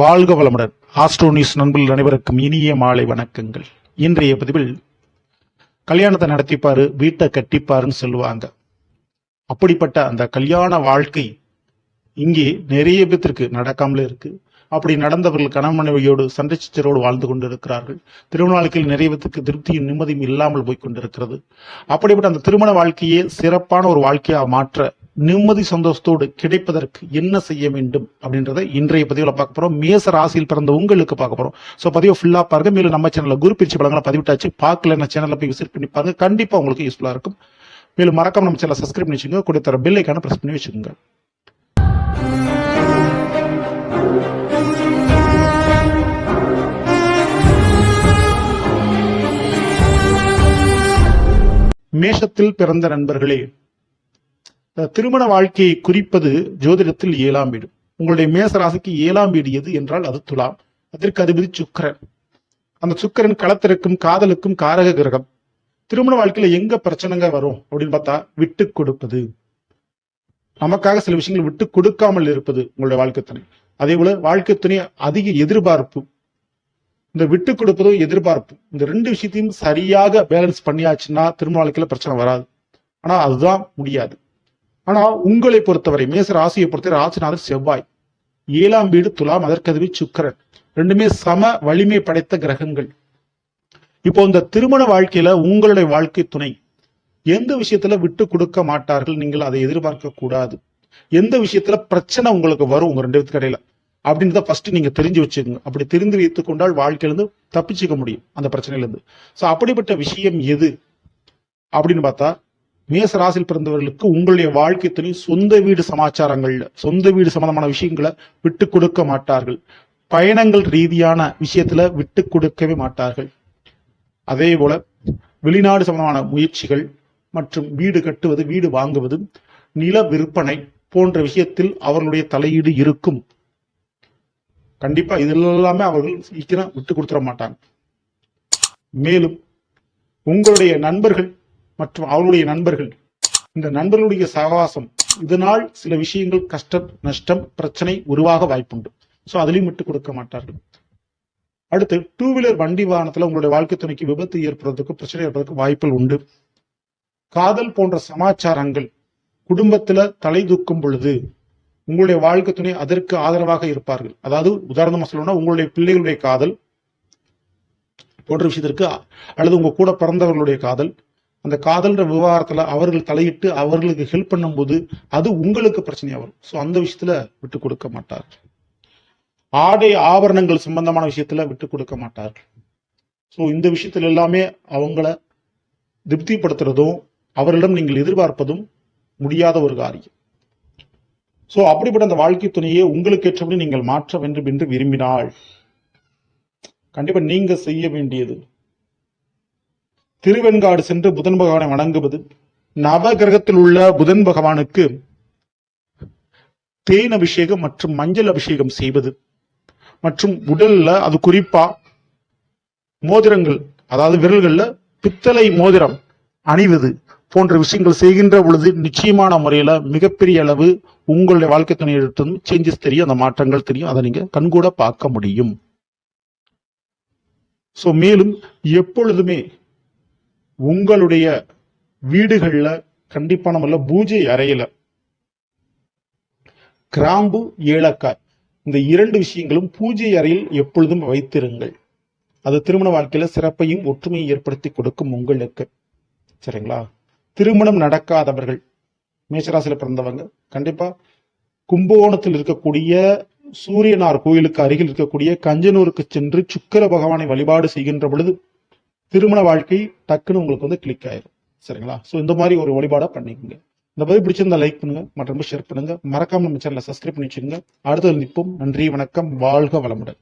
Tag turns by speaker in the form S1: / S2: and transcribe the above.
S1: வாழ்க வளமுடன். Astro news நண்பர்கள் அனைவருக்கும் இனிய மாலை வணக்கங்கள். இன்றைய பதிவில் கல்யாணத்தை நடத்திப்பாரு வீட்டை கட்டிப்பாருன்னு சொல்லுவாங்க. அப்படிப்பட்ட அந்த கல்யாண வாழ்க்கை இங்கே நிறைய பேத்திற்கு நடக்காமலே இருக்கு. அப்படி நடந்தவர்கள் கணவன் மனைவியோடு சண்டை சிச்சரோடு வாழ்ந்து கொண்டிருக்கிறார்கள். திருமண வாழ்க்கையில் நிறைய திருப்தியும் நிம்மதியும் இல்லாமல் போய் கொண்டிருக்கிறது. அப்படிப்பட்ட அந்த திருமண வாழ்க்கையே சிறப்பான ஒரு வாழ்க்கையாக மாற்ற நிம்மதி சந்தோஷத்தோடு கிடைப்பதற்கு என்ன செய்ய வேண்டும் அப்படின்றத இன்றைய பதிவில் பார்க்க போறோம். மேச ராசியில் பிறந்த உங்களுக்கு பார்க்க போறோம். ஸோ பதிவு ஃபுல்லா பாருங்க. மேலும் நம்ம சேனல்ல குரு பிரிச்சு பழங்களை பதிவிட்டாச்சு. பார்க்கல என்ன சேனல்ல போய் விசிட் பண்ணி பாருங்க. கண்டிப்பா உங்களுக்கு யூஸ்ஃபுல்லா இருக்கும். மேலும் மறக்காம நம்ம சேனல் சப்ஸ்கிரைப் பண்ணி வச்சுக்கோங்க. கொடுத்தர பில்லைக்கான ஐக்கான பிரஸ் பண்ணி வச்சுக்கோங்க. மேஷத்தில் பிறந்த நண்பர்களே திருமண வாழ்க்கையை குறிப்பது ஜோதிடத்தில் ஏழாம் வீடு. உங்களுடைய மேச ராசிக்கு ஏழாம் வீடு எது என்றால் அது துலாம். அதற்கு அதிபதி சுக்கிரன். அந்த சுக்கிரன் களத்திற்கும் காதலுக்கும் காரக கிரகம். திருமண வாழ்க்கையில எங்க பிரச்சனைங்க வரும் அப்படின்னு பார்த்தா விட்டு கொடுப்பது. நமக்காக சில விஷயங்கள் விட்டு கொடுக்காமல் இருப்பது உங்களுடைய வாழ்க்கை துணை. அதே போல வாழ்க்கை துணை அதிக எதிர்பார்ப்பு. இந்த விட்டு கொடுப்பதும் எதிர்பார்ப்பு. இந்த ரெண்டு விஷயத்தையும் சரியாக பேலன்ஸ் பண்ணியாச்சுன்னா திருமண வாழ்க்கையில பிரச்சனை வராது. ஆனா அதுதான் முடியாது. ஆனா உங்களை பொறுத்தவரை மேச ராசியை பொறுத்தவரை ராசிநாதர் செவ்வாய். ஏழாம் வீடு துலாம் அதற்கதுவே சுக்கிரன். ரெண்டுமே சம வலிமை படைத்த கிரகங்கள். இப்போ இந்த திருமண வாழ்க்கையில உங்களுடைய வாழ்க்கை துணை. எந்த விஷயத்துல விட்டு கொடுக்க மாட்டார்கள் நீங்கள் அதை எதிர்பார்க்க கூடாது. எந்த விஷயத்துல பிரச்சனை உங்களுக்கு வரும் உங்க ரெண்டு பேத்துக்கு இடையில. அப்படின்றத ஃபர்ஸ்ட் நீங்க தெரிஞ்சு வச்சுக்கோங்க. அப்படி தெரிந்து வைத்துக் கொண்டால் வாழ்க்கையிலிருந்து தப்பிச்சுக்க முடியும் அந்த பிரச்சனையில இருந்து சோ அப்படிப்பட்ட விஷயம் எது? அப்படின்னு பார்த்தா மேச ராசியில் பிறந்தவர்களுக்கு உங்களுடைய வாழ்க்கை சொந்த வீடு சமாச்சாரங்கள்ல சொந்த வீடு சம்பந்தமான விஷயங்களை விட்டு கொடுக்க மாட்டார்கள். பயணங்கள் ரீதியான விஷயத்துல விட்டு கொடுக்கவே மாட்டார்கள். அதே போல வெளிநாடு சம்பந்தமான முயற்சிகள் மற்றும் வீடு கட்டுவது வீடு வாங்குவது நில விற்பனை போன்ற விஷயத்தில் அவர்களுடைய தலையீடு இருக்கும். கண்டிப்பா இதில் எல்லாமே அவர்கள் சீக்கிரம் விட்டு கொடுத்துட மாட்டாங்க. மேலும் உங்களுடைய நண்பர்கள் மற்றும் அவருடைய நண்பர்கள். இந்த நண்பர்களுடைய சகவாசம் இதனால் சில விஷயங்கள் கஷ்டம் நஷ்டம் பிரச்சனை உருவாக வாய்ப்புண்டு. சோ அதுலயும் விட்டு கொடுக்க மாட்டார்கள். அடுத்து டூ வீலர் வண்டி வாகனத்துல உங்களுடைய வாழ்க்கை துணைக்கு விபத்து ஏற்படுறதுக்கு பிரச்சனை ஏற்படுறதுக்கு வாய்ப்புகள் உண்டு. காதல் போன்ற சமாச்சாரங்கள் குடும்பத்துல தலை தூக்கும் பொழுது உங்களுடைய வாழ்க்கை துணை அதற்கு ஆதரவாக இருப்பார்கள். அதாவது உதாரணமாக சொல்லணும்னா உங்களுடைய பிள்ளைகளுடைய காதல் போன்ற விஷயத்திற்கு அல்லது உங்க கூட பிறந்தவர்களுடைய காதல் அந்த காதல்ன்ற விவகாரத்துல அவர்கள் தலையிட்டு அவர்களுக்கு ஹெல்ப் பண்ணும்போது அது உங்களுக்கு பிரச்சனையா வரும். சோ அந்த விஷயத்துல விட்டு கொடுக்க மாட்டார்கள். ஆடை ஆபரணங்கள் சம்பந்தமான விஷயத்துல விட்டு கொடுக்க மாட்டார்கள். சோ இந்த விஷயத்துல எல்லாமே அவங்கள திருப்திப்படுத்துறதும் அவர்களிடம் நீங்கள் எதிர்பார்ப்பதும் முடியாத ஒரு காரியம். சோ அப்படிப்பட்ட அந்த வாழ்க்கை துணையை உங்களுக்கு ஏற்றபடி நீங்கள் மாற்ற வேண்டும் என்று விரும்பினால் கண்டிப்பா நீங்க செய்ய வேண்டியது திருவெண்காடு சென்று புதன் பகவானை வணங்குவது நவகிரகத்தில் உள்ள புதன் பகவானுக்கு தேன் அபிஷேகம் மற்றும் மஞ்சள் அபிஷேகம் செய்வது மற்றும் உடல்ல அது குறிப்பா மோதிரங்கள் அதாவது விரல்கள்ல பித்தளை மோதிரம் அணிவது போன்ற விஷயங்கள் செய்கின்ற பொழுது நிச்சயமான முறையில மிகப்பெரிய அளவு உங்களுடைய வாழ்க்கை துணையிடத்தும் சேஞ்சஸ் தெரியும் அந்த மாற்றங்கள் தெரியும். அதை நீங்க கண்கூட பார்க்க முடியும். சோ மேலும் எப்பொழுதுமே உங்களுடைய வீடுகள்ல கண்டிப்பாக நம்மள பூஜை அறையில. கிராம்பு ஏலக்காய் இந்த இரண்டு விஷயங்களும் பூஜை அறையில் எப்பொழுதும் வைத்திருங்கள். அது திருமண வாழ்க்கையில சிறப்பையும் ஒற்றுமையை ஏற்படுத்தி கொடுக்கும் உங்களுக்கு. சரிங்களா? திருமணம் நடக்காதவர்கள் மேஷராசியில பிறந்தவங்க கண்டிப்பா கும்பகோணத்தில் இருக்கக்கூடிய சூரியனார் கோயிலுக்கு அருகில் இருக்கக்கூடிய கஞ்சனூருக்கு சென்று சுக்கிர பகவானை வழிபாடு செய்கின்ற பொழுது திருமண வாழ்க்கை டக்குன்னு உங்களுக்கு வந்து கிளிக் ஆயிரும். சரிங்களா? ஸோ இந்த மாதிரி ஒரு வழிபாடா பண்ணிக்கோங்க. இந்த பதிவு பிடிச்சிருந்தா லைக் பண்ணுங்க மற்றும் ஷேர் பண்ணுங்க. மறக்காம நம்ம சேனலை சப்ஸ்கிரைப் பண்ணி வச்சுக்கோங்க. அடுத்தது நிற்போம் நன்றி வணக்கம். வாழ்க வளமுடன்.